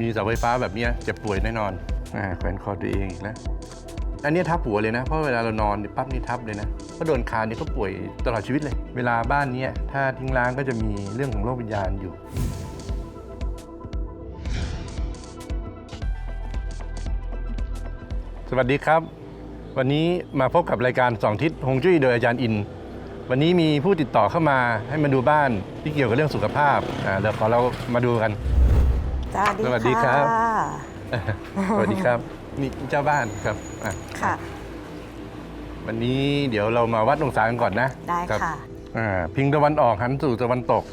มีเสาไฟฟ้าแบบเนี้ยเจ็บป่วยแน่นอนอ่าแขวนคอตัวเองอีกแล้วอันนี้ทับหัวเลยนะ เพราะเวลาเรานอนปั๊บนี่ทับเลยนะเพราะโดนคานนี่ก็ป่วยตลอดชีวิตเลย เวลาบ้านเนี้ยถ้าทิ้งร้างก็จะมีเรื่องของโรควิญญาณอยู่ สวัสดีครับ วันนี้มาพบกับรายการสองทิศฮงจุ้ยโดยอาจารย์อิน วันนี้มีผู้ติดต่อเข้ามาให้มาดูบ้านที่เกี่ยวกับเรื่องสุขภาพอ่าเดี๋ยวขอเรามาดูกัน สวัสดีสวัสดีครับะสวัสดีครับ นี่เจ้าบ้านครับอะค่ะ วันนี้เดี๋ยวเรามาวัดองศากันก่อนนะได้รับค่ะ อ่าพิงตะวันออกหันสู่ตะวันตก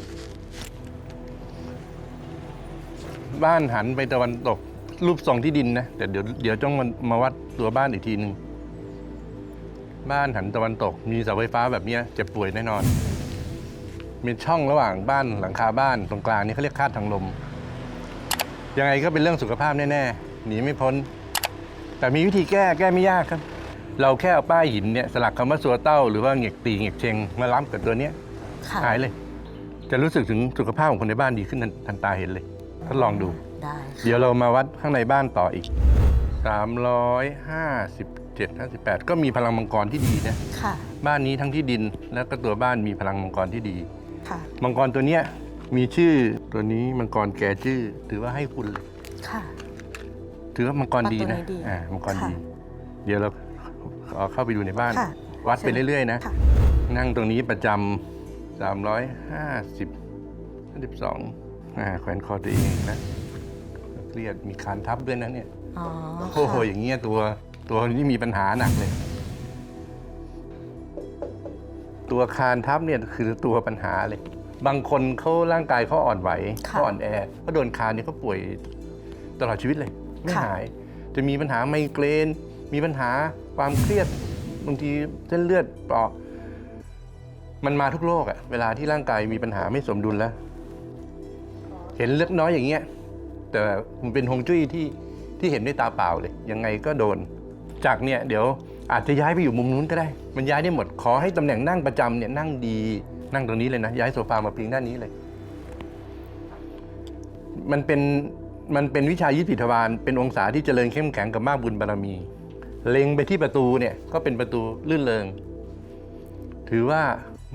บ้านหันไปตะวันตก รูปทรงที่ดินนะแต่เดี๋ยวเดี๋ยวต้องมามาวัดตัวบ้านอีกทีหนึ่งบ้านหันตะวันตก มีเสาไฟฟ้าแบบเนี้ยเจ็บป่วยแน่นอน มีช่องระหว่างบ้านหลังคาบ้านตรงกลางนี่เขาเรียกคาดทางลม ยังไงก็เป็นเรื่องสุขภาพแน่ๆ หนีไม่พ้น แต่มีวิธีแก้แก้ไม่ยากครับ เราแค่เอาป้ายหินเนี่ยสลักคำว่าสัวเต้าหรือว่าเหง็กตีเหง็กเชงมาล้ำกับตัวเนี้ยค่ะ หายเลย จะรู้สึกถึงสุขภาพของคนในบ้านดีขึ้นทันทันตาเห็นเลยทดลองดู ได้เดี๋ยวเรามาวัดข้างในบ้านต่ออีก 357 58 ก็มีพลังมังกรที่ดีนะ ค่ะบ้านนี้ทั้งที่ดิน แล้วก็ตัวบ้านมีพลังมังกรที่ดี ค่ะ มังกรตัวเนี้ยมีชื่อ ตัวนี้มังกรแก่ชื่อถือว่าให้คุณเลยค่ะ ถือว่ามังกรดีนะมังกรดีอ่ามังกรค่ะดี เดี๋ยวเราเอาเข้าไปดูในบ้าน ค่ะวัดไปเรื่อยๆนะค่ะ นั่งตรงนี้ประจำ350 52อ่าแขวนคอตัวเองนะเครียดมีคานทับด้วยนะเนี่ย อ๋อโอ้โห ค่ะอย่างเงี้ยตัวตัวนี้มีปัญหาหนักเลย ตัวคานทับเนี่ยคือตัวปัญหาเลย บางคนเขาร่างกายเขาอ่อนไหวเขาอ่อนแอเขาโดนคานเนี่ยเขาป่วยตลอดชีวิตเลย ไม่หาย จะมีปัญหาไมเกรน มีปัญหาความเครียดบางทีเส้นเลือดเปราะมันมาทุกโรคอะเวลาที่ร่างกายมีปัญหาไม่สมดุลแล้ว เห็นเล็กน้อยอย่างเงี้ย แต่มันเป็นฮวงจุ้ยที่ที่เห็นด้วยตาเปล่าเลย ยังไงก็โดน จากเนี่ยเดี๋ยวอาจจะย้ายไปอยู่มุมนู้นก็ได้ มันย้ายได้หมดขอให้ตำแหน่งนั่งประจำเนี่ยนั่งดี นั่งตรงนี้เลยนะย้ายโซฟามาพิงด้านนี้เลย มันเป็นมันเป็นวิชายิทธิทวารเป็นองศาที่เจริญเข้มแข็งกับมากบุญบารมี เล็งไปที่ประตูเนี่ยก็เป็นประตูลื่นเริง ถือว่า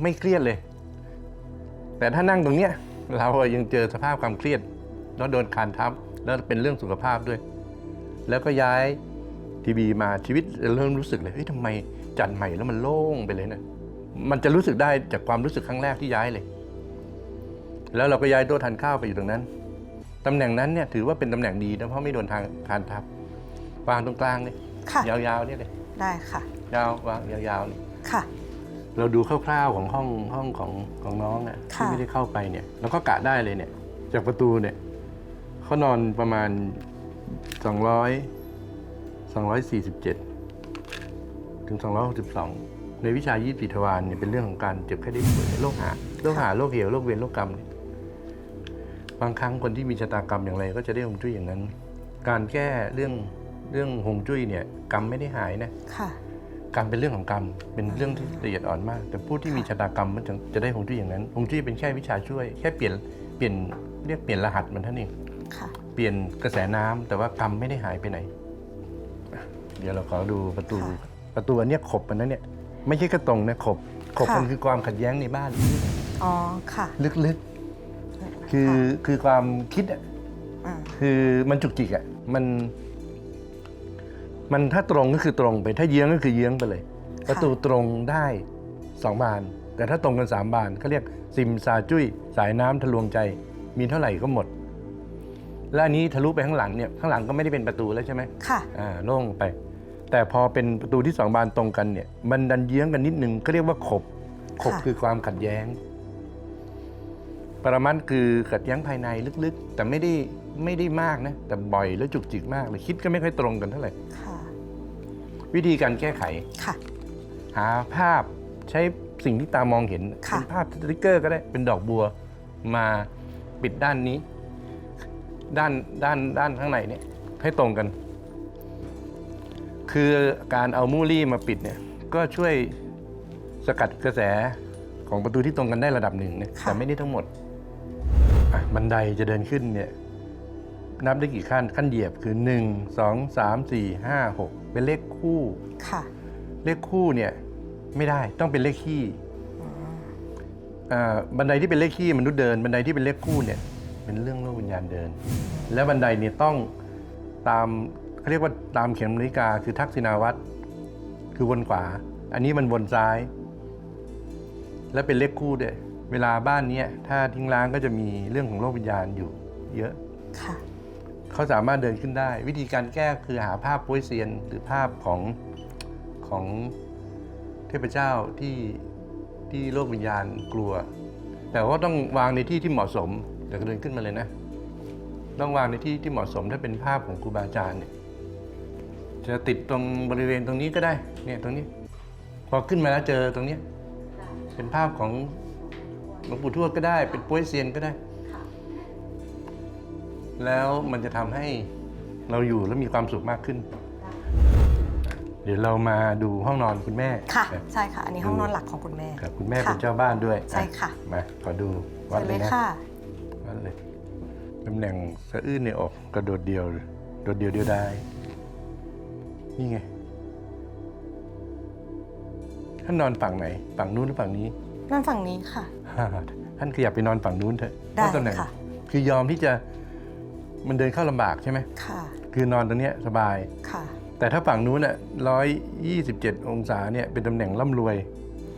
ไม่เครียดเลย แต่ถ้านั่งตรงเนี้ยเรายังเจอสภาพความเครียดแล้วโดนคานทับแล้วเป็นเรื่องสุขภาพด้วย แล้วก็ย้ายทีวีมาชีวิตเริ่มรู้สึกเลยเฮ้ยทำไมจัดใหม่แล้วมันโล่งไปเลยนะ มันจะรู้สึกได้จากความรู้สึกครั้งแรกที่ย้ายเลย แล้วเราก็ย้ายโต๊ะทานข้าวไปอยู่ตรงนั้นตำแหน่งนั้นเนี่ยถือว่าเป็นตำแหน่งดีนะเพราะไม่โดนทางคานทับวางตรงกลางเนี่ยค่ะ ยาวๆเนี่ยเลยได้ค่ะ ยาววางยาวๆเนี่ยค่ะ เราดูคร่าวๆของห้องห้องของของน้องอะที่ค่ะไม่ได้เข้าไปเนี่ยเราก็กะได้เลยเนี่ย จากประตูเนี่ยเขานอนประมาณ 200 247 ถึง 262 ในวิชายี่สิบทวารเนี่ยเป็นเรื่องของการเจ็บไข้ได้ป่วยโรคหาโรคหาโรคเหี่ยวโรคเวรโรคกรรมเนี่ยบางครั้งคนที่มีชะตากรรมอย่างไร ก็จะได้หงจุ้ยอย่างนั้น การแก้เรื่องเรื่องหงจุ้ยเนี่ยกรรมไม่ได้หายนะค่ะกรรมเป็นเรื่องของกรรมเป็นเรื่องที่ละเอียดอ่อนมาก แต่ผู้ที่มีชะตากรรมมันจะจะได้ฮวงจุ้ยอย่างนั้นฮวงจุ้ยเป็นแค่วิชาช่วย แค่เปลี่ยนเปลี่ยนเรียกเปลี่ยนรหัสมันเท่านั้นเองค่ะเปลี่ยนกระแสน้ำแต่ว่ากรรมไม่ได้หายไปไหนอะเดี๋ยวเราขอดูประตูค่ะประตูอันเนี้ยขบมันนั้นเนี่ย ไม่ใช่กระตรงนะขบขบค่ะ มันคือความขัดแย้งในบ้าน อ๋อค่ะลึกๆ คือคือความคิดอะอ่าคือมันจุกจิกอะ่ะมัน มันถ้าตรงก็คือตรงไป ถ้าเยื้องก็คือเยื้องไปเลยประตูตรงได้สองบาน แต่ถ้าตรงกันสามบานเขาเรียกซิมซาจุ้ยสายน้ำทะลวงใจ มีเท่าไหร่ก็หมด และอันนี้ทะลุไปข้างหลังเนี่ยข้างหลังก็ไม่ได้เป็นประตูแล้วใช่ไหม ค่ะ อ่าโล่งไป แต่พอเป็นประตูที่สองบานตรงกันเนี่ย มันดันเยื้องกันนิดนึงก็เรียกว่าขบ ขบค่ะ คือความขัดแย้ง ปรมัตถ์คือขัดแย้งภายในลึกๆ แต่ไม่ได้ไม่ได้มากนะ แต่บ่อยแล้วจุกจิกมากเลยคิดก็ไม่ค่อยตรงกันเท่าไหร่ ค่ะ วิธีการแก้ไข ค่ะ หาภาพใช้สิ่งที่ตามองเห็น ค่ะ เป็นภาพสติกเกอร์ก็ได้เป็นดอกบัวมาปิดด้านนี้ ด้านด้านด้านข้างในเนี่ยให้ตรงกัน คือการเอามูลี่มาปิดเนี่ยก็ช่วยสกัดกระแสของประตูที่ตรงกันได้ระดับหนึ่งนะค่ะแต่ไม่ได้ทั้งหมดอะบันไดจะเดินขึ้นเนี่ยนับได้กี่ขั้นขั้นเหยียบคือ 1 2 3 4 5 6 เป็นเลขคู่ ค่ะ เลขคู่เนี่ยไม่ได้ต้องเป็นเลขคี่อ่าบันไดที่เป็นเลขคี่มนุษย์เดิน บันไดที่เป็นเลขคู่เนี่ยเป็นเรื่องโลกวิญญาณเดิน แล้วบันไดเนี่ยต้องตาม เขาเรียกว่าตามเข็มนาฬิกาคือทักษิณาวัตรคือวนขวา อันนี้มันวนซ้าย และเป็นเลขคู่ด้วยเวลาบ้านเนี้ยถ้าทิ้งร้างก็จะมีเรื่องของโลกวิญญาณอยู่ เยอะค่ะเขาสามารถเดินขึ้นได้ วิธีการแก้คือหาภาพโป้ยเซียนหรือภาพของของเทพเจ้าที่ที่โลกวิญญาณกลัว แต่ว่าต้องวางในที่ที่เหมาะสมเดี๋ยวก็เดินขึ้นมาเลยนะ ต้องวางในที่ที่เหมาะสมถ้าเป็นภาพของครูบาอาจารย์เนี่ย จะติดตรงบริเวณตรงนี้ก็ได้ เนี่ยตรงนี้ พอขึ้นมาแล้วเจอตรงเนี้ยเป็นภาพของหลวงปู่ทวดก็ได้ เป็นโป้ยเซียนก็ได้ แล้วมันจะทำให้เราอยู่แล้วมีความสุขมากขึ้น เดี๋ยวเรามาดูห้องนอนคุณแม่ค่ะรับใช่ค่ะ อันนี้ห้องนอนหลักของคุณแม่ ครับคุณแม่ค่ะเป็นเจ้าบ้านด้วยใช่ค่ะมาขอดูวัดเชิญเลเลยยนะค่ะ วัดเลยตำแหน่งสะอื้นในอกกระโดดเดียวโดดเดียวเดียวได้ นี่ไงท่านนอนฝั่งไหน ฝั่งนู้นหรือฝั่งนี้นั่นฝั่งนี้ค่ะ ท่านขยับไปนอนฝั่งนู้นเถอะได้เพราะตำแหน่งค่ะ คือยอมที่จะมันเดินเข้าลำบากใช่ไหม ค่ะ คือนอนตรงเนี้ยสบาย ค่ะ แต่ถ้าฝั่งนู้นน่ะร้อยยี่สิบเจ็ดองศาเนี่ยเป็นตำแหน่งร่ำรวย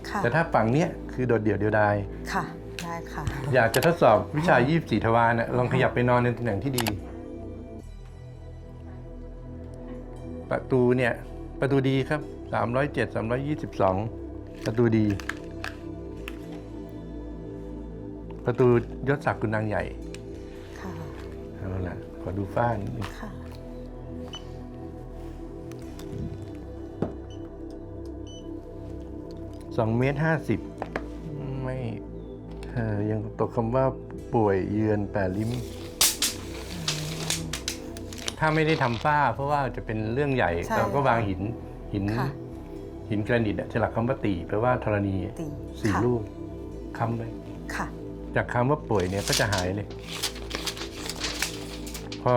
ค่ะ แต่ถ้าฝั่งเนี้ยคือโดดเดี่ยวเดียวดาย ค่ะ ได้ค่ะ อยากจะทดสอบวิชา 24 ทวารน่ะลองขยับไปนอนในตำแหน่งที่ดี ประตูเนี่ยประตูดีครับ 307 322 ประตูดี ประตูยศศักดิ์กุณนางใหญ่ค่ะเอาละขอดูฝ้านิดนึงค่ะสองเมตรห้าสิบไม่เออยังตกคำว่าป่วยเยือนแปดลิ้ม ถ้าไม่ได้ทำฝ้า เพราะว่าจะเป็นเรื่องใหญ่ใช่เราก็วางหินหิน ค่ะ หินแกรนิตอะฉลักคำว่าตีแปลว่าธรณีตีสี่ค่ะลูกค้ำเลยค่ะ จากคำว่าป่วยเนี่ยก็จะหายเลย พอ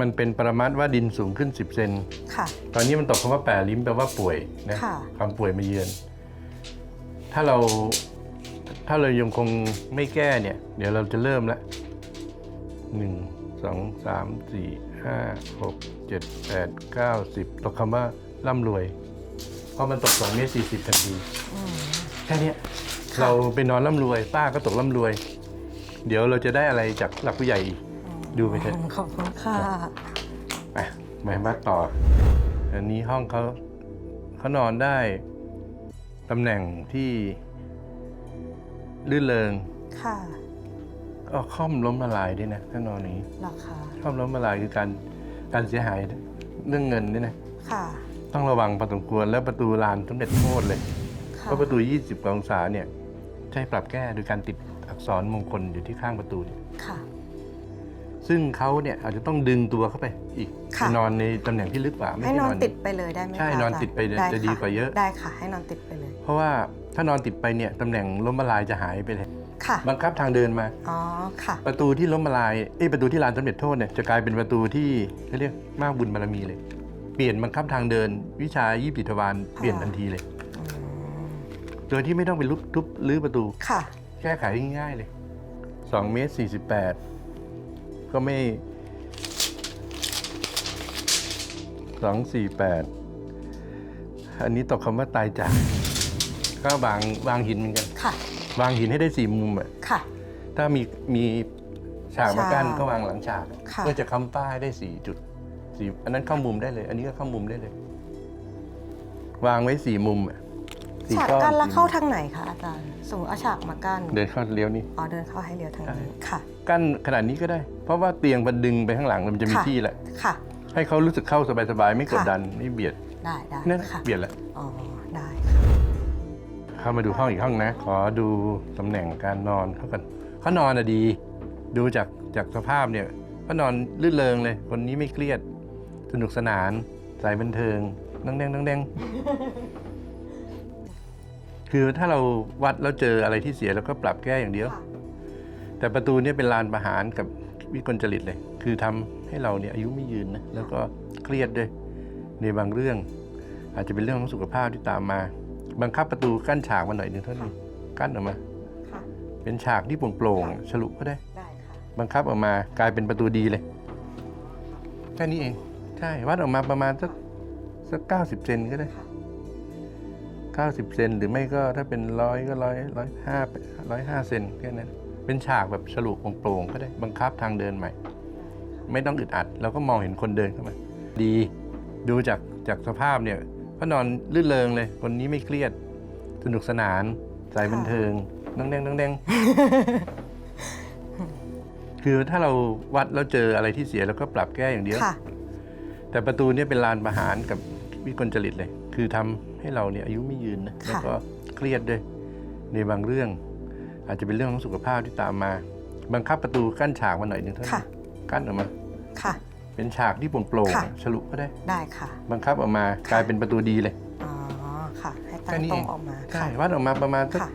มันเป็นปรมัตถ์ว่าดินสูงขึ้น 10 เซน ค่ะ ตอนนี้มันตกคำว่าแปรลิ้มแปลว่าป่วยนะค่ะ ความป่วยมาเยือน ถ้าเราถ้าเรายังคงไม่แก้เนี่ย เดี๋ยวเราจะเริ่มละหนึ่งสองสามสี่ ห้าหกเจ็ดแปดเก้าสิบตกคำว่าร่ำรวย เพราะมันตกสองเมตรสี่สิบทันทีอืมแค่เนี้ยค่ะเราไปนอนร่ำรวย ป้าก็ตกร่ำรวย เดี๋ยวเราจะได้อะไรจากหลักผู้ใหญ่อีกดูไปเถอะขอบคุณค่ะไปมามาต่อ อันนี้ห้องเขาเขานอนได้ตำแหน่งที่ลื่นเริงค่ะ ก็ค่อมล้มละลายด้วยนะถ้านอนอย่างนี้ราคาค่อมล้มละลายคือการการเสียหายเรื่องเงินด้วยนะค่ะต้องระวังพอสมควรแล้วประตูลานสมเด็จโทษเลยค่ะเพราะประตู 20กว่าองศาเนี่ยใช้ปรับแก้โดยการติดอักษรมงคลอยู่ที่ข้างประตูเนี่ยค่ะ ซึ่งเขาเนี่ยอาจจะต้องดึงตัวเข้าไปอีกค่ะไปนอนในตำแหน่งที่ลึกกว่าไม่ให้ใช่นอนนอนติดไปเลยได้ไหมคะใช่นอนาจารย์ติดไปเลยได้จะดีค่กว่าเยอะได้ค่ะ ให้นอนติดไปเลย เพราะว่าถ้านอนติดไปเนี่ยตำแหน่งล้มละลายจะหายไปเลย ค่ะ บังคับทางเดินมา อ๋อ ค่ะ ประตูที่ล้มละลายเอ้ยประตูที่ลานสำเร็จโทษเนี่ยจะกลายเป็นประตูที่เขาเรียกมากบุญบารมีเลย เปลี่ยนบังคับทางเดิน วิชายี่ปิทวารเปลี่ยนทันทีเลยอืมโดยที่ไม่ต้องไปลุบทุบรื้อประตู ค่ะ แก้ไขง่ายๆเลย2เมตร48 ก็ไม่สองสี่แปดอันนี้ตกคำว่าตายจาก ก็วางวางหินเหมือนกัน ค่ะ วางหินให้ได้สี่มุมอะค่ะ ถ้ามีมีฉากมากั้นฉากก็วางหลังฉากค่ะ เพื่อจะค้ำป้ายได้สี่จุดสี่อันนั้นเข้ามุมได้เลย อันนี้ก็เข้ามุมได้เลย วางไว้สี่มุมอะสี่ฉากก้อนกั้นแล้วสี่เข้ามุมทางไหนคะอาจารย์สมมติเอาฉากมากั้นเดินเข้าเลี้ยวนี่ อ๋อเดินเข้าให้เลี้ยวทางนี้ค่ะ กั้นขนาดนี้ก็ได้ เพราะว่าเตียงมันดึงไปข้างหลังมันจะมีค่ะ ที่แหละ ค่ะ ให้เขารู้สึกเข้าสบายๆ ไม่กดค่ะ ดัน ไม่เบียดได้ได้นั่นค่ะเบียดแหละ อ๋อได้ค่ะ เข้ามาดูห้องอีกห้องนะ ขอดูตำแหน่งการนอนเขากันเขานอนอะดี ดูจากจากสภาพเนี่ยเขานอนลื่นเริงเลย คนนี้ไม่เครียด สนุกสนาน สายบันเทิงนังแดงนังแดงคือถ้าเราวัดแล้วเจออะไรที่เสียเราก็ปรับแก้อย่างเดียว แต่ประตูเนี่ยเป็นลานประหารกับวิกลจริตเลย คือทำให้เราเนี่ยอายุไม่ยืนนะแล้วก็เครียดด้วยในบางเรื่อง อาจจะเป็นเรื่องของสุขภาพที่ตามมา บังคับประตูกั้นฉากมาหน่อยหนึ่งเท่านี้กั้นออกมา ค่ะ เป็นฉากที่โปร่งๆฉลุก็ได้ ได้ค่ะบังคับออกมากลายเป็นประตูดีเลยแค่นี้เอง ใช่วัดออกมาประมาณสักสักเก้าสิบเซนก็ได้ค่ะเก้าสิบเซนหรือไม่ก็ถ้าเป็นร้อยก็ร้อยร้อยห้าร้อยห้าเซนแค่นั้นเป็นฉากแบบฉลุโปร่งๆก็ได้บังคับทางเดินใหม่ ไม่ต้องอึดอัดเราก็มองเห็นคนเดินเข้ามา ดีดูจากจากสภาพเนี่ย พระนอนลื่นเลงเลย คนนี้ไม่เครียด สนุกสนานสายบันเทิงนั่งแดงนั่งแดงคือถ้าเราวัดแล้วเจออะไรที่เสียเราก็ปรับแก้อย่างเดียว ค่ะ แต่ประตูเนี่ยเป็นลานประหารกับวิกลจริตเลย คือทำให้เราเนี่ยอายุไม่ยืนนะค่ะ แล้วก็เครียดด้วย ในบางเรื่อง อาจจะเป็นเรื่องของสุขภาพที่ตามมา บังคับประตูกั้นฉากมาหน่อยหนึ่งเท่าค่ะนั้นกั้นออกมา ค่ะ เป็นฉากที่โปร่งค่ะ ๆฉลุก็ได้ ได้ค่ะ บังคับออกมากลายเป็นประตูดีเลยอ๋อ ค่ะ ให้ตั้แค่งนี้ตรเองงออกมาใช่ค่ะวัดออกมาประมาณสักค่ะ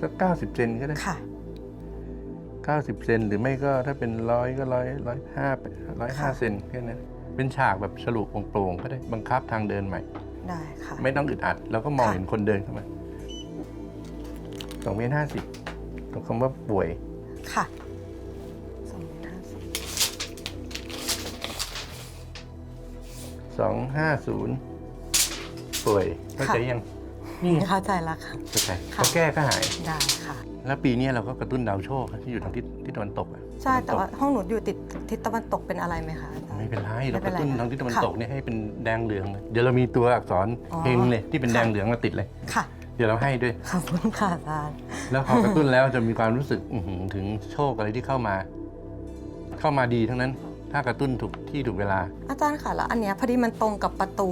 สักเก้าสิบเซนก็ได้ค่ะ เก้าสิบเซนหรือไม่ก็ถ้าเป็นร้อยก็ร้อยร้อยห้าร้อยห้าค่ะ เซนแค่นั้นเป็นฉากแบบฉลุโปร่งๆก็ได้บังคับทางเดินใหม่ ได้ค่ะ ไม่ต้องอึดอัดเราก็มองค่ะ เห็นคนเดินเข้ามาสองเมตรห้าสิบตรงคำว่าป่วย ค่ะ สองห้าศูนย์ป่วยเข้าใจยังนี่ไงเข้าใจแล้วค่ะเข้าใจค่ะพอแก้ก็หายได้ค่ะ แล้วปีนี้เราก็กระตุ้นดาวโชคที่อยู่ทางทิศทิศตะวันตกอะใช่แต่ว่าห้องหนูอยู่ติดทิศตะวันตกเป็นอะไรไหมคะอาจารย์ ไม่เป็นไรไม่เราเป็กนระไรตุ้นค่ะทางทิศตะวันค่ะตกเนี่ยให้เป็นแดงเหลืองเลยเดี๋ยวเรามีตัวอักษรอ๋อ เฮงเลยที่เป็นค่ะแดงเหลืองมาติดเลย ค่ะเดี๋ยวเราให้ด้วย ขอบคุณค่ะอาจารย์แล้วพอกระตุ้นแล้วจะมีความรู้สึกอื้อหือถึงโชคอะไรที่เข้ามา เข้ามาดีทั้งนั้น ถ้ากระตุ้นถูกที่ถูกเวลา อาจารย์ค่ะแล้วอันเนี้ยพอดีมันตรงกับประตู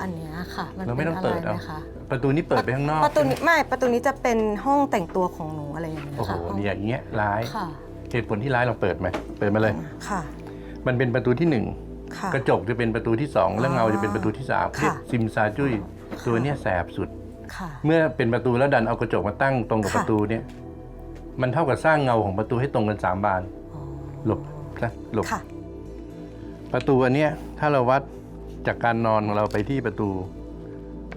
อันเนี้ยค่ะ มันเราไม่เป็นต้องอะไรเปิดไหเอามคะประตูนี้เปิดไปข้างนอกประตูนี้ไม่ประตูนี้จะเป็นห้องแต่งตัวของหนูอะไรอย่างเงี้ยโอ้โหค่ะห้องเนี่ยอย่างเงี้ยร้ายค่ะเหตุผลที่ร้ายเราเปิดไหมเปิดมาเลย ค่ะมันเป็นประตูที่หนึ่งค่ะ กระจกจะเป็นประตูที่สองและเงาจะเป็นประตูที่สามค่ะ เรียกซิมซาจุยค่ะตัวเนี้ยแสบสุด ค่ะ เมื่อเป็นประตูแล้วดันเอากระจกมาตั้งตรงกับค่ะ ประตูเนี่ย มันเท่ากับสร้างเงาของประตูให้ตรงกันสามบาน อ๋อหลบนะหลบค่ะ ประตูอันเนี้ยถ้าเราวัดจากการนอนของเราไปที่ประตู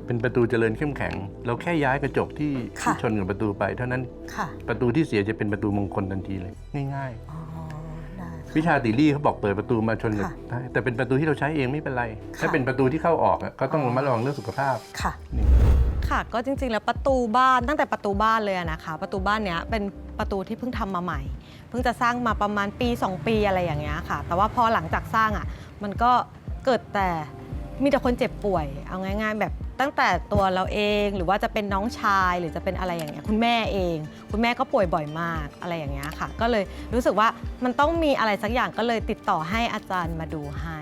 เป็นประตูเจริญเข้มแข็ง เราแค่ย้ายกระจกที่ค่ะ ที่ชนกับประตูไป เท่านั้นค่ะประตูที่เสียจะเป็นประตูมงคลทันทีเลย ง่าย อ๋อได้ๆค่ะวิชาติลี่เขาบอกเปิดประตูมาชนกับค่ะได้แต่เป็นประตูที่เราใช้เองไม่เป็นไร ถ้าค่ะเป็นประตูที่เข้าออกอะก็ต้องอ๋อ ระมัดระวังเรื่องสุขภาพ ค่ะ นี่ ค่ะ ก็จริงๆ แล้วประตูบ้านตั้งแต่ประตูบ้านเลยอะนะคะ ประตูบ้านเนี้ยเป็นประตูที่เพิ่งทำมาใหม่ เพิ่งจะสร้างมาประมาณปี 2 ปีอะไรอย่างเงี้ยค่ะ แต่ว่าพอหลังจากสร้างอะมันก็เกิดแต่มีแต่คนเจ็บป่วย เอาง่าย ๆ แบบตั้งแต่ตัวเราเองหรือว่าจะเป็นน้องชายหรือจะเป็นอะไรอย่างเงี้ยคุณแม่เอง คุณแม่ก็ป่วยบ่อยมากอะไรอย่างเงี้ยค่ะ ก็เลยรู้สึกว่ามันต้องมีอะไรสักอย่างก็เลยติดต่อให้อาจารย์มาดูให้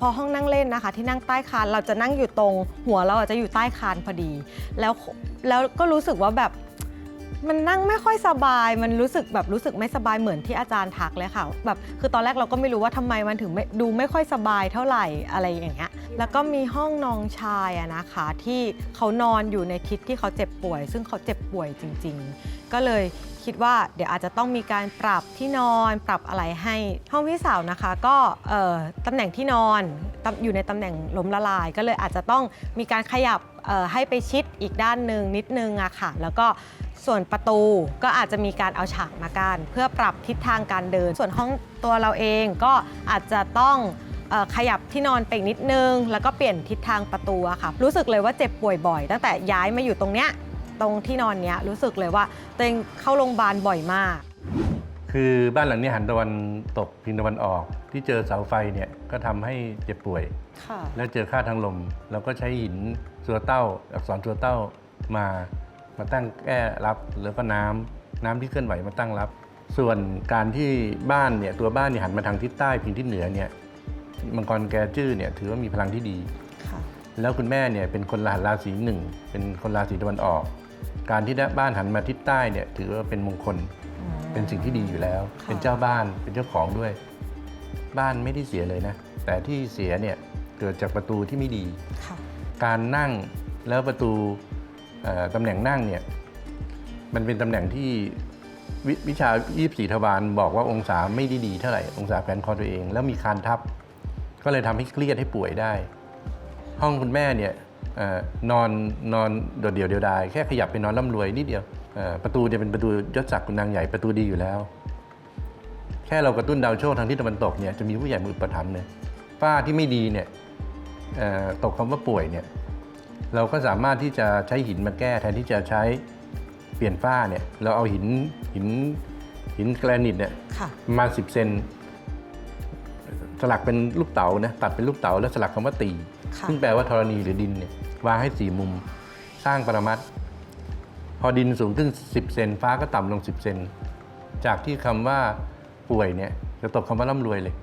พอห้องนั่งเล่นนะคะ ที่นั่งใต้คานเราจะนั่งอยู่ตรง หัวเราอาจจะอยู่ใต้คานพอดี แล้วแล้วก็รู้สึกว่าแบบมันนั่งไม่ค่อยสบาย มันรู้สึกแบบรู้สึกไม่สบายเหมือนที่อาจารย์ทักเลยค่ะ แบบคือตอนแรกเราก็ไม่รู้ว่าทำไมมันถึงไม่ดูไม่ค่อยสบายเท่าไหร่อะไรอย่างเงี้ย แล้วก็มีห้องนองชายอะนะคะที่เขานอนอยู่ในทิศที่เขาเจ็บป่วย ซึ่งเขาเจ็บป่วยจริง ๆ ก็เลย คิดว่าเดี๋ยวอาจจะต้องมีการปรับที่นอน ปรับอะไรให้ห้องพี่สาวนะคะ ก็เอ่อตำแหน่งที่นอนตำอยู่ในตำแหน่งล้มละลาย ก็เลยอาจจะต้องมีการขยับเอ่อให้ไปชิดอีกด้านหนึ่งนิดนึงอะค่ะ แล้วก็ส่วนประตูก็อาจจะมีการเอาฉากมากันเพื่อปรับทิศทางการเดิน ส่วนห้องตัวเราเองก็อาจจะต้องเอ่อขยับที่นอนไปอีกนิดนึง แล้วก็เปลี่ยนทิศทางประตูอะค่ะ รู้สึกเลยว่าเจ็บป่วยบ่อย ตั้งแต่ย้ายมาอยู่ตรงเนี้ย ตรงที่นอนเนี้ยรู้สึกเลยว่าตัวเองเข้าโรงพยาบาลบ่อยมาก คือบ้านหลังนี้หันตะวันตกพิงตะวันออก ที่เจอเสาไฟเนี่ยก็ทำให้เจ็บป่วย ค่ะ แล้วเจอค่าทางลมเราก็ใช้หินสัวเต้า อักษรสัวเต้ามามาตั้งแก้รับแล้วก็น้ำน้ำที่เคลื่อนไหวมาตั้งรับ ส่วนการที่บ้านเนี่ยตัวบ้านเนี่ยหันมาทางทิศใต้พิงทิศเหนือเนี่ยมังกรแกจื้อเนี่ยถือว่ามีพลังที่ดี ค่ะ แล้วคุณแม่เนี่ยเป็นคนรหัสราศีหนึ่งเป็นคนราศีตะวันออก การที่ได้บ้านหันมาทิศใต้เนี่ยถือว่าเป็นมงคลเป็นสิ่งที่ดีอยู่แล้วค่ะเป็นเจ้าบ้านเป็นเจ้าของด้วย บ้านไม่ได้เสียเลยนะ แต่ที่เสียเนี่ยเกิดจากประตูที่ไม่ดีค่ะการนั่งแล้วประตูเอ่อตำแหน่งนั่งเนี่ยมันเป็นตำแหน่งที่ววิชา 24 ทวารบอกว่าองศาไม่ได้ดีเท่าไหร่ องศาแขวนคอตัวเอง แล้วมีคานทับ ก็เลยทำให้เครียดให้ป่วยได้ ห้องคุณแม่เนี่ยเอ่อ นอนนอนโดดเดี่ยวเดียวดายแค่ขยับไปนอนร่ำรวยนิดเดียวเอ่อประตูจะเป็นประตูยศศักดิ์คุณนางใหญ่ประตูดีอยู่แล้ว แค่เรากระตุ้นดาวโชคทางทิศตะวันตกเนี่ยจะมีผู้ใหญ่มืออุประถมภ์เนี่ยป้าที่ไม่ดีเนี่ยเอ่อตกคำว่าป่วยเนี่ยเราก็สามารถที่จะใช้หินมาแก้แทนที่จะใช้เปลี่ยนฝ้าเนี่ยเราเอาหินหินหินแกรนิตเนี่ยค่ะประมาณ10เซนสลักเป็นลูกเต๋านะตัดเป็นลูกเต๋าแล้วสลักคำว่าตีค่ะ ซึ่งแปลว่าธรณีหรือดินเนี่ยวางให้สี่มุมสร้างปรมัตถ์พอดินสูงขึ้น 10 เซนฟ้าก็ต่ำลง 10 เซนจากที่คำว่าป่วยเนี่ยจะตกคำว่าร่ำรวยเลย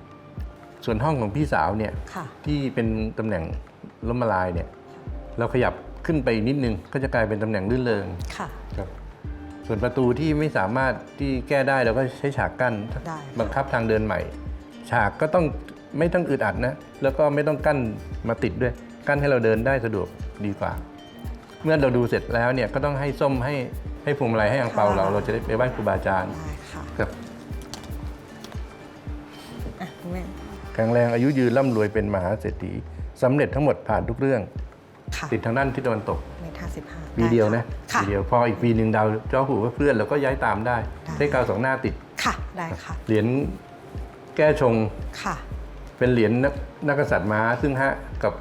ส่วนห้องของพี่สาวเนี่ยค่ะที่เป็นตำแหน่งล้มละลายเนี่ยเราขยับขึ้นไปนิดนึงก็จะกลายเป็นตำแหน่งลื่นเริงค่ะครับ ส่วนประตูที่ไม่สามารถที่แก้ได้เราก็ใช้ฉากกั้นได้บังคับทางเดินใหม่ ฉากก็ต้อง ไม่ต้องอึดอัดนะ แล้วก็ไม่ต้องกั้นมาติดด้วย กั้นให้เราเดินได้สะดวกดีกว่า เมื่อเราดูเสร็จแล้วเนี่ยก็ต้องให้ส้มให้ให้พวงมาลัยให้อังเปาเราเราจะได้ไปไหว้ครูบาอาจารย์ได้ค่ะครับอะคุณแม่แข็งแรงอายุยืนร่ำรวยเป็นมหาเศรษฐีสำเร็จทั้งหมดผ่านทุกเรื่อง ค่ะติดทางด้านทิศตะวันตกเมตรห้าสิบห้าปีเดียวนะค่ะปีเดียวพออีกปีหนึ่งดาวเจ้าหูก็เคลื่อนเราก็ย้ายตามได้ได้ใช้กาวสองหน้าติด ค่ะ ได้ค่ะ เหรียญแก้ชงค่ะ เป็นเหรียญนักนักกษัตริย์ม้า ซึ่งฮะกับ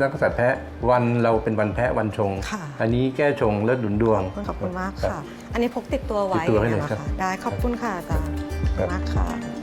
นักกษัตริย์แพะวันเราเป็นวันแพะวันชง ค่ะ อันนี้แก้ชงและดุนดวง ขอบคุณมากรับค่ะ อันนี้พกติดตัวไว้ติดตัวให้เลยนะครัคะบได้ขอบคุณค่ะอาจารย์ขอบคุณมากค่ะ